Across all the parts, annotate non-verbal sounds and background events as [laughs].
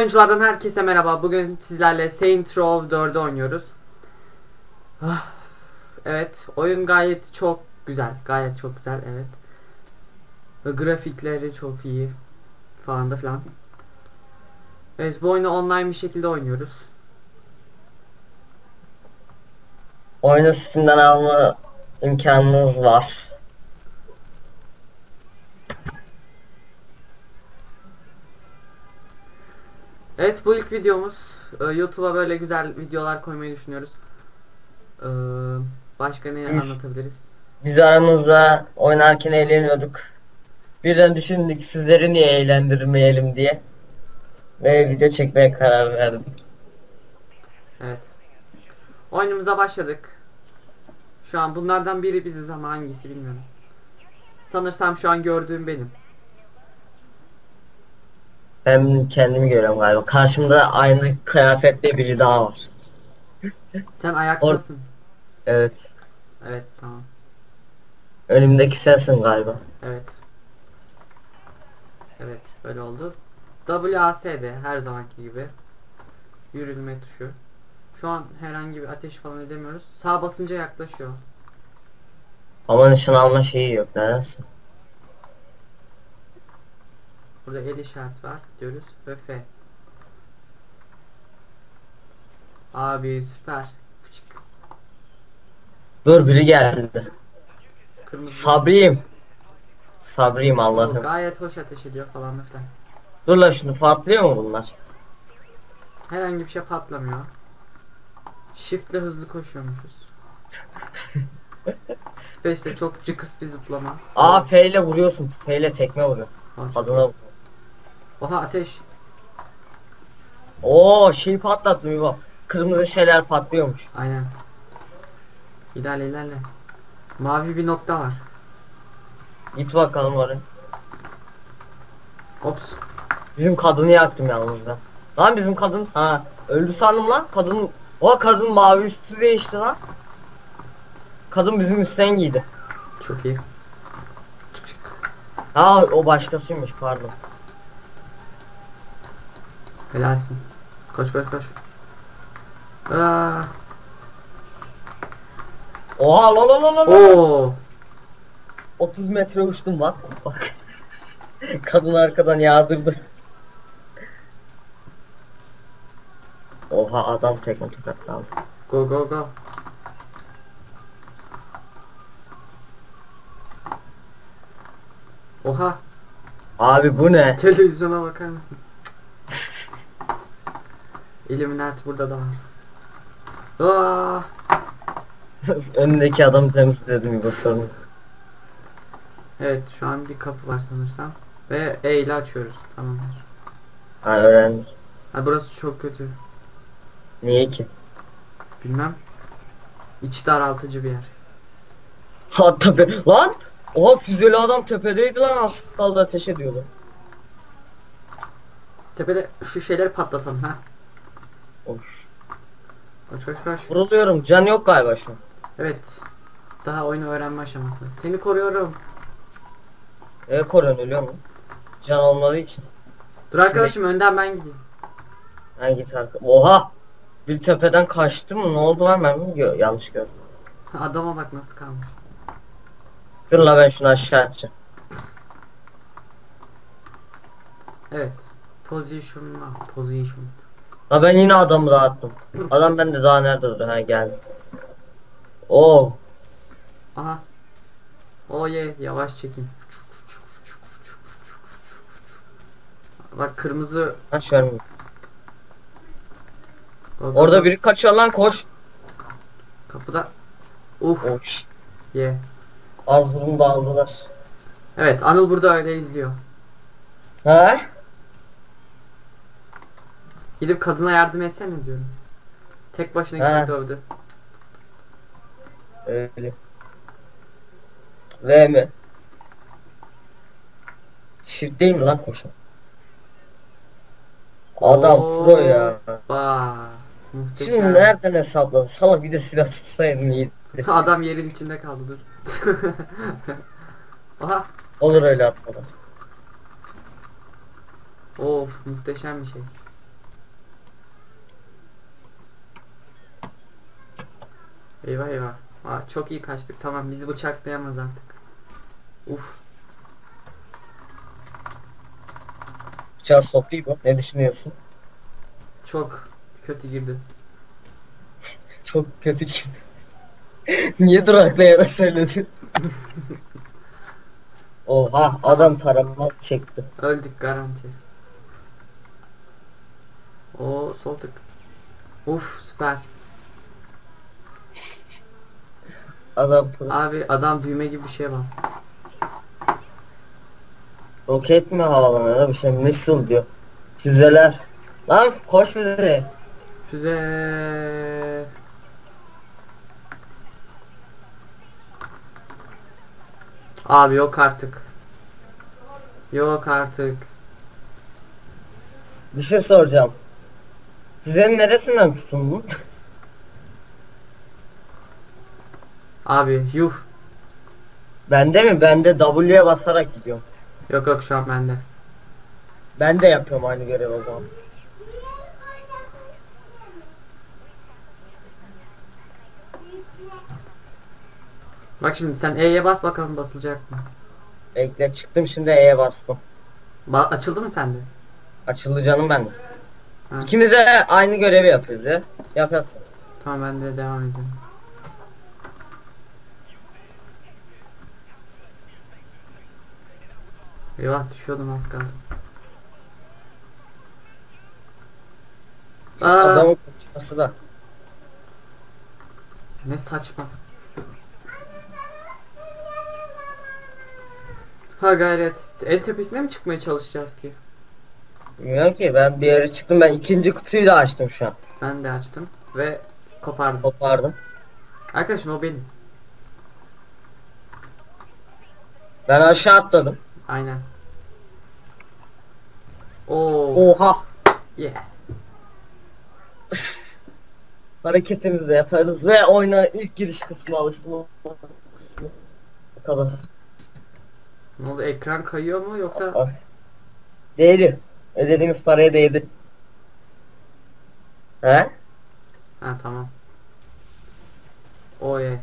oyunculardan herkese merhaba. Bugün sizlerle Saint Row 4'ü oynuyoruz. Ah, Evet, oyun gayet çok güzel. Gayet çok güzel, evet. Ve grafikleri çok iyi falan da filan. Evet, bu oyunu online bir şekilde oynuyoruz. Oyunu Steam'den alma imkanınız var. Evet, bu ilk videomuz. Ee, YouTube'a böyle güzel videolar koymayı düşünüyoruz. Ee, başka ne Biz- anlatabiliriz? Biz aramızda oynarken eğleniyorduk. Birden düşündük sizleri niye eğlendirmeyelim diye. Ve video çekmeye karar verdik. Evet. Oyunumuza başladık. Şu an bunlardan biri biziz ama hangisi bilmiyorum. Sanırsam şu an gördüğüm benim. Ben kendimi görüyorum galiba. Karşımda aynı kıyafetli biri daha var. Sen ayaktasın. Evet. Evet tamam. Önümdeki sensin galiba. Evet. Evet böyle oldu. WASD her zamanki gibi. Yürüme tuşu. Şu an herhangi bir ateş falan edemiyoruz. Sağ basınca yaklaşıyor. Ama nişan alma şeyi yok. Nedense. Burada el işareti var diyoruz ve F. Abi süper. Dur biri geldi. Kırmızı. Sabriyim. Sabriyim Allah'ım. Gayet hoş ateş ediyor falan filan. Dur la şunu patlıyor mu bunlar? Herhangi bir şey patlamıyor. Shift'le hızlı koşuyormuşuz. [laughs] Space'de çok cıkıs bir zıplama. Aa F ile vuruyorsun. F ile tekme vuruyor. Kadına vur. Oha ateş. Oo şey patlattım İbo. Kırmızı şeyler patlıyormuş. Aynen. İlerle ilerle. Mavi bir nokta var. Git bakalım oraya. Ops. Bizim kadını yaktım yalnız ben. Lan bizim kadın ha öldü sandım lan. Kadın o kadın mavi üstü değişti lan. Kadın bizim üstten giydi. Çok iyi. Ha o başkasıymış pardon. Helalsin. Koş koş koş. Aa. Oha la la la la. Oo. 30 metre uçtum bak. Bak. [laughs] Kadın arkadan yağdırdı. Oha adam tekme tokat kaldı. Go go go. Oha. Abi bu ne? Televizyona bakar mısın? Illuminati burada da var. Aa. [laughs] Önündeki adamı temizledim bu sorun. Evet şu an bir kapı var sanırsam. Ve E ile açıyoruz. Tamamdır. Ha öğrendik. Ha burası çok kötü. Niye ki? Bilmem. İç daraltıcı bir yer. Ha tepe lan! Oha füzeli adam tepedeydi lan kaldı ateş ediyordu. Tepede şu şeyleri patlatalım ha. Of. Koş koş koş. Vuruluyorum can yok galiba şu an. Evet. Daha oyunu öğrenme aşamasında. Seni koruyorum. Evet koruyorsun ölüyor mu? Can olmadığı için. Dur arkadaşım önden ben gideyim. Ben git arka. Oha! Bir tepeden kaçtı mı? Ne oldu lan ben mi? Yo, yanlış gördüm. Adama bak nasıl kalmış. Dur la ben şunu aşağı atacağım. Evet. Position'la. Position. La ben yine adamı dağıttım. Adam bende daha nerede durdu? Ha geldi. Oo. Aha. Oh ye yavaş çekin. Bak kırmızı Ha şöyle. Orada biri kaçıyor lan koş. kapıda. Uf Oş. ye. Az burun dağıldılar. Evet Anıl burada öyle izliyor. Ha? Gidip kadına yardım etsene diyorum. Tek başına Ha. gidip dövdü. Öyle. V mi? Shift değil mi lan koşan? Adam pro ya. Hoppa. Muhteşem. Şimdi nereden hesapladın? Sana bir de silah tutsaydın iyi. [laughs] Adam yerin içinde kaldı dur. [laughs] Aha. Olur öyle atmadan. Of muhteşem bir şey. Eyvah eyvah. Aa, çok iyi kaçtık. Tamam bizi bıçaklayamaz artık. Uf. Bıçağı mı? Ne düşünüyorsun? Çok kötü girdi. [laughs] Çok kötü girdi. [laughs] Niye duraklayarak söyledin? [laughs] Oha adam tarama çekti. Öldük garanti. O sol tık. Uf süper. Adam pro- Abi adam düğme gibi bir şeye bas. roket mi havalanıyor bir şey missile diyor. Füzeler. Lan koş füze. Füze. Abi yok artık. Yok artık. Bir şey soracağım. Füzenin neresinden tutundun? [laughs] Abi yuh. Bende mi? Bende W'ye basarak gidiyorum. Yok yok şu an bende. Ben de yapıyorum aynı görevi o zaman. Bak şimdi sen E'ye bas bakalım basılacak mı? Bekle çıktım şimdi E'ye bastım. Ba açıldı mı sende? Açıldı canım bende. Ha. İkimiz de aynı görevi yapıyoruz ya. Yap yap. Tamam ben de devam ediyorum. Eyvah düşüyordum az kalsın. Aa, Adamın konuşması da. ne saçma. Ha gayret. En tepesine mi çıkmaya çalışacağız ki? Bilmiyorum ki ben bir yere çıktım ben ikinci kutuyu da açtım şu an. Ben de açtım ve kopardım. Kopardım. Arkadaşım o benim. Ben aşağı atladım. Aynen. Oo. Oha. Yeah. Hareketimizi de yaparız ve oyuna ilk giriş kısmı alıştım. Kısmı. Bu kadar. Ne oldu ekran kayıyor mu yoksa? Değdi. Ödediğimiz paraya değdi. He? Ha tamam. Oy.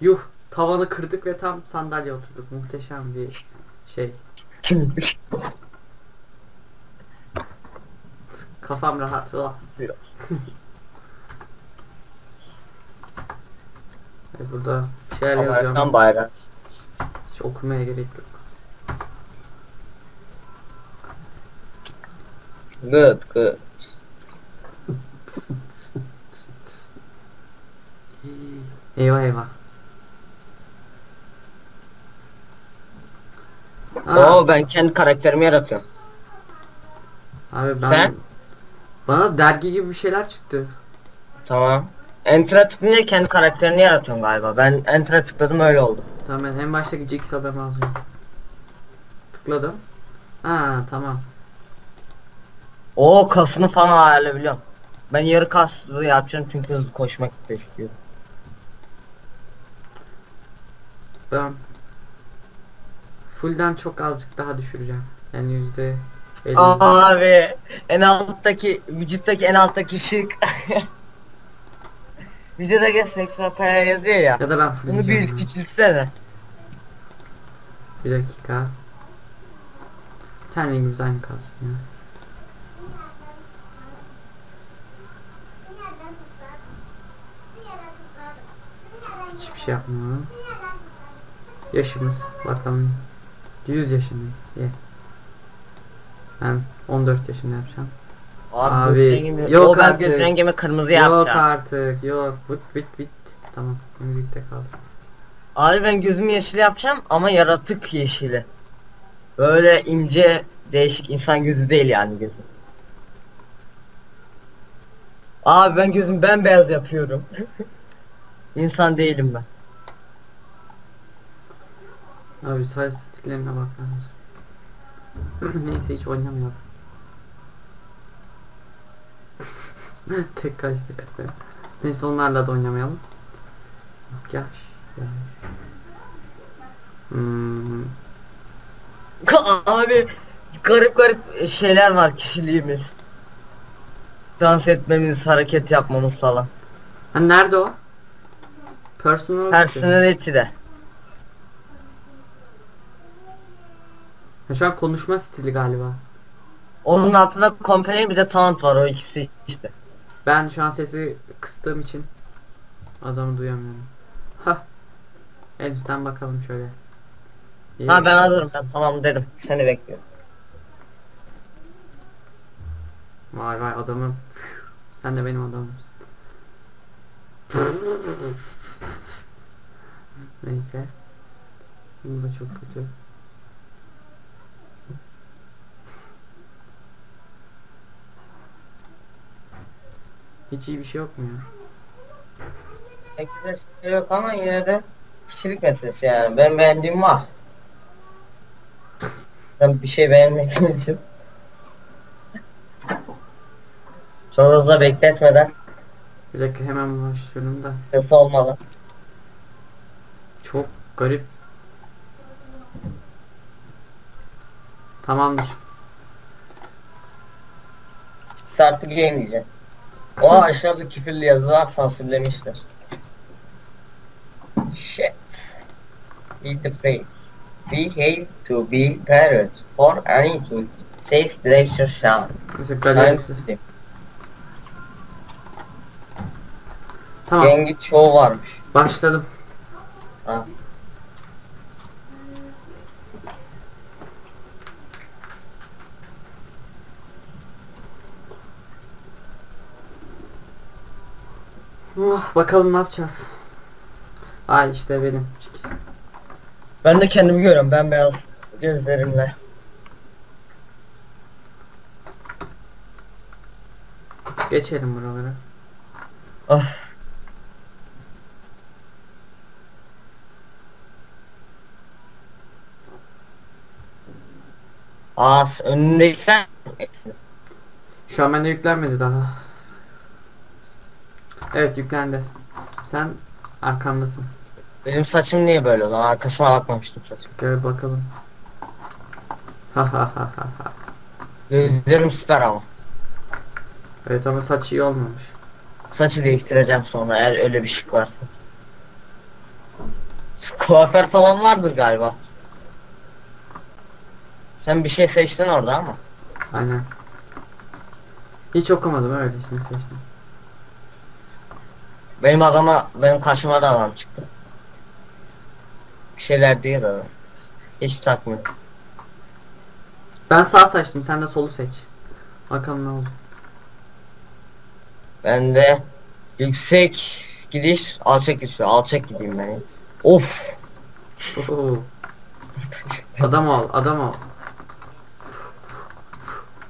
Yuh tavanı kırdık ve tam sandalye oturduk. Muhteşem bir şey. Kim? Kafam rahat. Evet, [laughs] burada şeyler yazıyor Amerikan ama bayrağı. hiç okumaya gerek yok. Good good. [laughs] Eyvah eyvah. Aa, Oo ben kendi karakterimi yaratıyorum. abi ben Sen? Bana dergi gibi bir şeyler çıktı. Tamam. Enter'a tıklayınca kendi karakterini yaratıyorsun galiba. Ben Enter'a tıkladım öyle oldu. Tamam ben en baştaki Jax adamı alacağım. Tıkladım. Ha tamam. Oo kasını falan ayarlayabiliyorum. Ben yarı kaslı yapacağım çünkü hızlı koşmak da istiyorum. Ben fullden çok azıcık daha düşüreceğim. Yani yüzde Abi en alttaki vücuttaki en alttaki şık. [laughs] Vücuda geçmek sapaya yazıyor ya. Ya da ben Bunu bir ya. küçültsene. Bir dakika. Ten rengimiz aynı kalsın ya. Hiçbir şey yapmıyorum. Yaşımız bakalım. 100 yaşındayız. Ye. Ben 14 yaşında yapacağım. Abi, Abi, rengimi, yok o ben artık. göz rengimi kırmızı Yok yapacağım. artık yok. Bit bit bit. Tamam. Birlikte kalsın. Abi ben gözümü yeşil yapacağım ama yaratık yeşili. Böyle ince değişik insan gözü değil yani gözüm. Abi ben gözümü bembeyaz yapıyorum. [laughs] İnsan değilim ben. Abi say stiklerine bakar mısın? [laughs] Neyse hiç oynamayalım. [laughs] Tek kaç Neyse onlarla da oynamayalım. Yaş. yaş. Hmm. Abi garip garip şeyler var kişiliğimiz. Dans etmemiz, hareket yapmamız falan. Ha, nerede o? Personal. Personality'de. An konuşma stili galiba. Onun altında company bir de talent var o ikisi işte. Ben şu an sesi kıstığım için adamı duyamıyorum. Ha. En üstten bakalım şöyle. İyi. Ha ben hazırım ben tamam dedim. Seni bekliyorum. Vay vay adamım. Sen de benim adamımsın. Neyse. Bu da çok kötü. Hiç iyi bir şey yok mu ya? Pek de şey yok ama yine de kişilik meselesi yani. Ben beğendiğim var. Ben bir şey beğenmediğim [laughs] için. Çok hızlı bekletmeden Bir dakika hemen başlıyorum da. sesi olmalı. Çok garip. Tamamdır. Start the game diyeceğim. O aşağıda küfürlü yazılar sansürlemişler. Shit. Eat the face. Behave to be parrot for anything. Says direction shall. Mesela galeri. Shine. Tamam. Yengi çoğu varmış. Başladım. Ha. Oh, bakalım ne yapacağız. Ay işte benim. Ben de kendimi görüyorum bembeyaz gözlerimle. Geçelim buralara. Ah. Aa önündeki sen. Şu an bende yüklenmedi daha. Evet yüklendi. Sen arkamdasın. Benim saçım niye böyle lan? Arkasına bakmamıştım saçım. Gel bakalım. Ha ha ha ha ha. Gözlerim süper ama. Evet ama saç iyi olmamış. Saçı değiştireceğim sonra eğer öyle bir şık varsa. Kuaför falan vardır galiba. Sen bir şey seçtin orada ama. Aynen. Hiç okumadım öyle şimdi seçtim. Benim adama, benim karşıma da adam çıktı. Bir şeyler diyor da. Hiç takmıyor. Ben sağ seçtim sen de solu seç. Bakalım ne olur. Ben de yüksek gidiş, alçak gidiş. Alçak gideyim ben. Of. Oo. adam ol adam ol.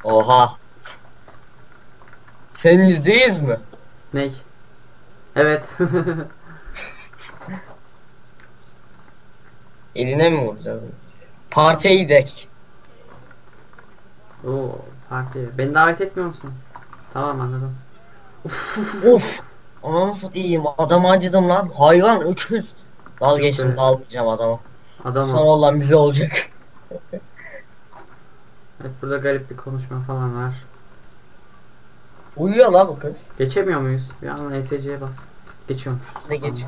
Oha. Sen yüzde yüz mü? Ney? Evet. [laughs] Eline mi vuracağız? Partiye gidek. Oo parti. Beni davet etmiyor musun? Tamam anladım. Of. Ananı satayım. Adama acıdım lan. Hayvan öküz. Vazgeçtim almayacağım adama. Adam ol. olan bize olacak. [laughs] Evet burada garip bir konuşma falan var. Uyuyor la bu kız. Geçemiyor muyuz? Bir an ESC'ye bas. Geçiyormuş. Ne geç?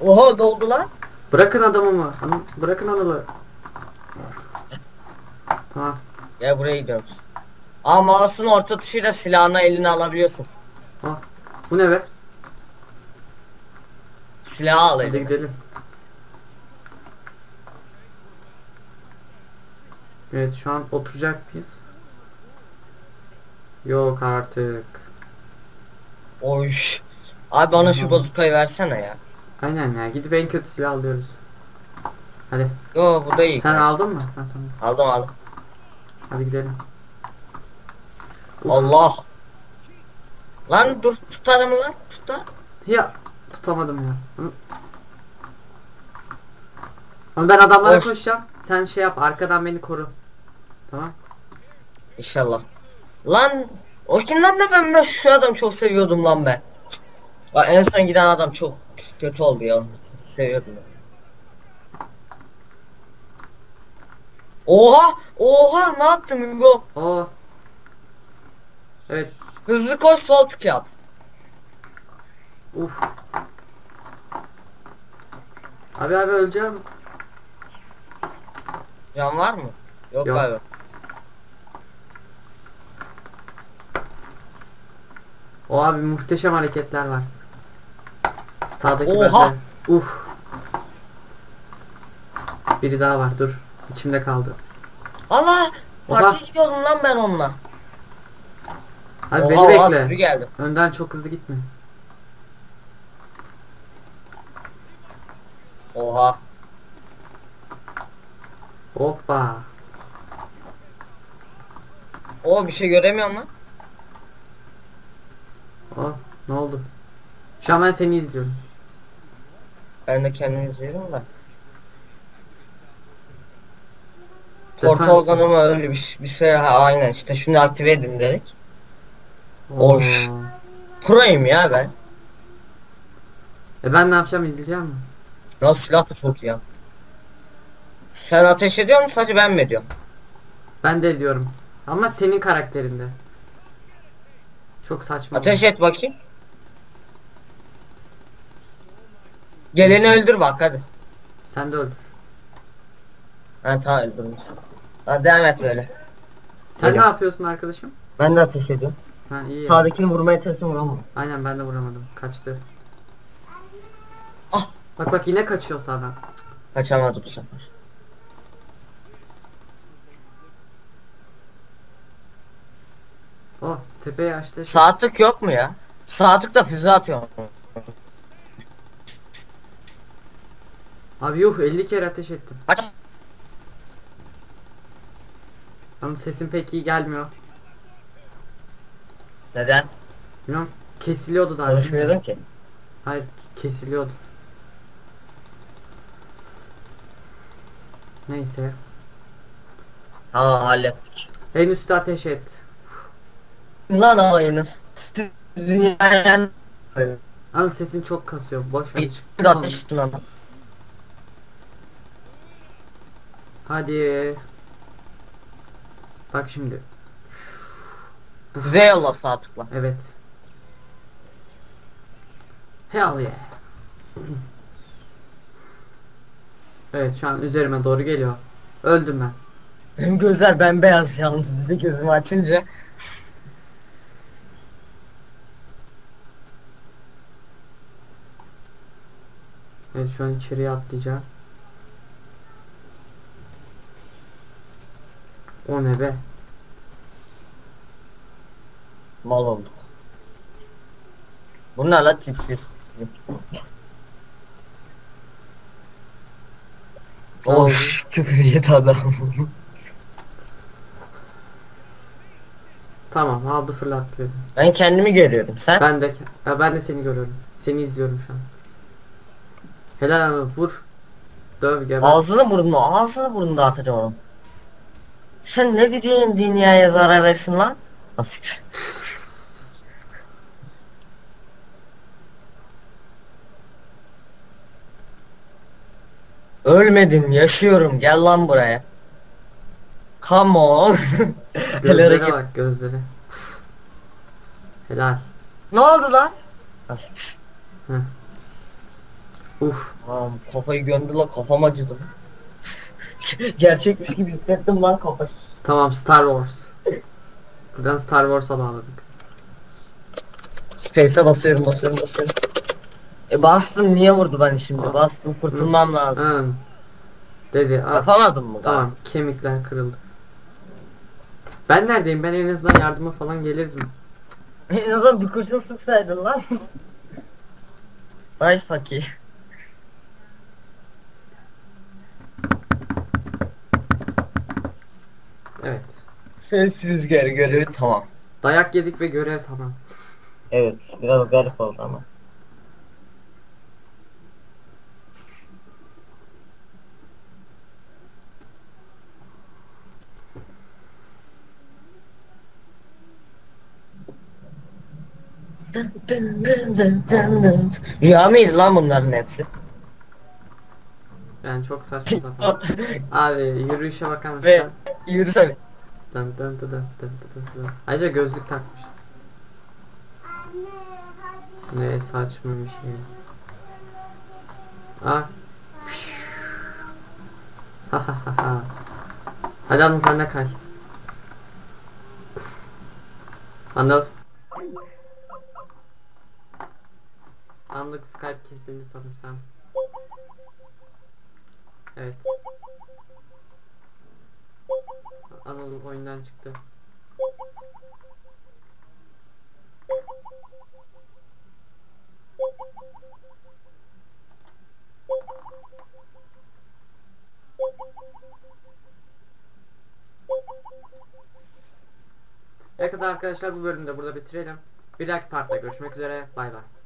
Oha doldu lan. Bırakın adamımı. Hanım, bırakın analı. Tamam. Gel buraya gidiyoruz. Aa mouse'un orta tuşuyla silahını eline alabiliyorsun. Bu ne be? Silahı al Hadi eline. gidelim. Evet şu an oturacak mıyız? Yok artık. Oy. Abi bana şu bazukayı versene ya. Aynen ya gidip en kötü silah alıyoruz. Hadi Yo bu da iyi. sen aldın mı? Ha, tamam. Aldım aldım. Hadi gidelim. Uf. Allah. Lan dur tut adamı lan tut da. Ya tutamadım ya. Hı. Ama ben adamlara koşacağım. Sen şey yap arkadan beni koru. Tamam. İnşallah. Lan o kim lan ne ben, ben şu adam çok seviyordum lan ben. Bak en son giden adam çok kötü oldu ya. Seviyordum ben. Oha! Oha! Ne yaptın Hugo? Oo. Evet. Hızlı koş sol tık yap. Uf. Abi abi öleceğim. Can var mı? Yok, Yok. galiba. O abi muhteşem hareketler var. Sağdaki Oha! bende. Uf. Biri daha var dur. İçimde kaldı. Allah! Oha. Parti gidiyordum lan ben onunla. Abi Oha, beni oha, bekle. sürü geldi. Önden çok hızlı gitme. Oha. Hoppa. O bir şey göremiyorum lan. Oh ne oldu? Şu an ben seni izliyorum. Ben de kendimi izliyorum da. Portal mı öyle bir, bir şey ha, aynen işte şunu aktive edin dedik. Oş. Oo. Pro'yum ya ben. E ben ne yapacağım izleyeceğim mi? Nasıl silah da çok iyi ya. Sen ateş ediyor musun sadece ben mi ediyorum? Ben de ediyorum. Ama senin karakterinde. Çok saçma. Ateş et bakayım. Geleni öldür bak hadi. Sen de öldür. Ha tamam öldürmüşsün. Hadi devam et böyle. Sen Öyle. ne yapıyorsun arkadaşım? Ben de ateş ediyorum. Ha iyi. ya. Sağdakini vurmaya çalışsam vuramam. Aynen ben de vuramadım. Kaçtı. Ah! Bak bak yine kaçıyor sağdan. Kaçamadı bu sefer. Oh tepeye açtı. Sağ tık yok mu ya? Sağ tık da füze atıyor. Abi yuh 50 kere ateş ettim. Kaç. Ama sesim pek iyi gelmiyor. Neden? Bilmiyorum. Kesiliyordu daha. Konuşmuyordum ki. Hayır kesiliyordu. Neyse. Tamam hallettik. En üstte ateş et. Lan oyunuz. Dünyanın Ama sesin çok kasıyor. Boş ver. Bir lan. Hadi. Bak şimdi. Füze yolla sağ tıkla. Evet. Hell yeah. Evet şu an üzerime doğru geliyor. Öldüm ben. Benim gözler bembeyaz yalnız bir de gözümü açınca. Evet şu an içeriye atlayacağım. O ne be? Mal olduk. Bu ne la tipsiz. Of [laughs] küfür yedi adam. Tamam aldı fırlattı. ben kendimi görüyorum sen. Ben de ben de seni görüyorum. Seni izliyorum şu an. Helal Anıl vur. Döv geber. Ağzını burnunu ağzını burnunu dağıtacağım onun. Sen ne dediğin dünyaya zarar versin lan? Asit. [laughs] Ölmedim yaşıyorum gel lan buraya. Come on. [laughs] Helal Gözlere bak gözlere. Helal. ne oldu lan? Asit. Uf. Aman kafayı gömdü la kafam acıdı. [laughs] Gerçekmiş gibi hissettim lan kafa. Tamam Star Wars. Buradan Star Wars'a bağladık. Space'e basıyorum basıyorum basıyorum. E bastım niye vurdu beni şimdi? Ah. Bastım kurtulmam lazım. Hı. Dedi. Al. Yapamadım mı? Tamam kemikler kırıldı. Ben neredeyim? Ben en azından yardıma falan gelirdim. En azından bir kurşun sıksaydın lan. [laughs] Ay fakir. Evet. Ses rüzgarı görevi tamam. Dayak yedik ve görev tamam. Evet biraz garip oldu ama. Dın dın dın dın dın dın. Rüya mıydı lan bunların hepsi? Yani çok saçma sapan. [laughs] Abi yürüyüşe bakar mısın? Ve yürüsene. Dın dın dın dın dın dın dın. Ayrıca gözlük takmış. Ne saçma bir şey. Ah. Ha ha ha ha. Hadi Anıl sen de kay. Anıl. Anlık Skype kesildi sanırsam. Evet. Anıl oyundan çıktı. Evet arkadaşlar bu bölümde burada bitirelim. Bir dahaki partta görüşmek üzere. Bay bay.